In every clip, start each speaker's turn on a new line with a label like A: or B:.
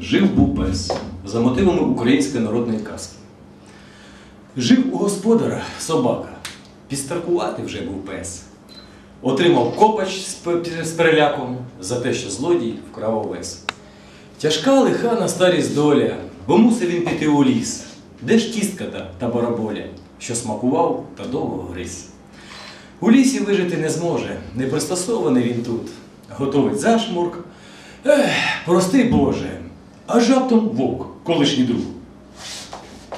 A: Жив був пес за мотивами української народної казки. Жив у господара собака. Підстаркувати вже був пес. Отримав копач з переляком за те, що злодій вкрав овес. Тяжка лиха на старість доля, бо мусив він піти у ліс. Де ж кістка та, та бараболя, що смакував та довго гриз. У лісі вижити не зможе, не пристосований він тут. Готовить зашмурк. Ех, прости Боже, аж раптом вовк, колишній друг.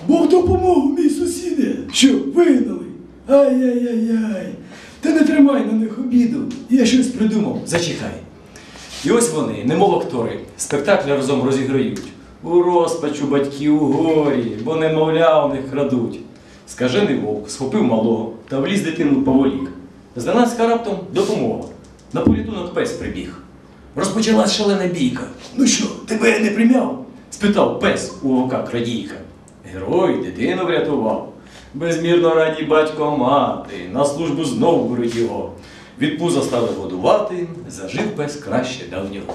B: Бог допомог, мій сусіде, що вигнали. Ай-яй-яй-яй. Та не тримай на них обіду. Я щось придумав.
A: Зачекай. І ось вони, немов актори, спектакль разом розіграють. У розпачу батьки у горі, бо немовля у них крадуть. Скажений вовк схопив малого та вліз дитину поволік. Зненацька раптом допомога. На порятунок пес прибіг. Розпочалась шалена бійка.
B: Ну що, тебе я не примяв?
A: спитав пес у вовка крадійка. Герой дитину врятував. Безмірно раді батько мати, на службу знову беруть його. Від пуза стали годувати, зажив пес краще давнього.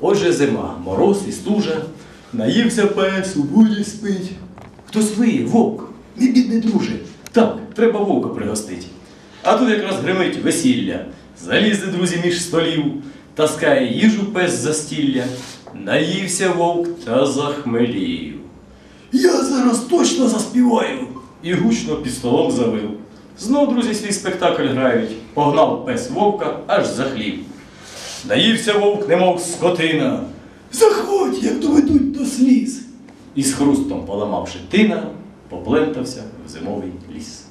A: Отже зима, мороз і стужа, наївся пес, у буді спить. Хтось виє, вовк, мій бідний друже. Так, треба вовка пригостить. А тут якраз гримить весілля. Залізли друзі між столів, таскає їжу пес за стілля. Наївся вовк та захмелів.
B: Я зараз точно заспіваю.
A: І гучно під столом завив. Знов друзі свій спектакль грають. Погнав пес вовка аж за хліб. Наївся вовк, немов скотина,
B: Заходь, як доведуть до сліз.
A: і з хрустом поламавши тина, поплентався в зимовий ліс.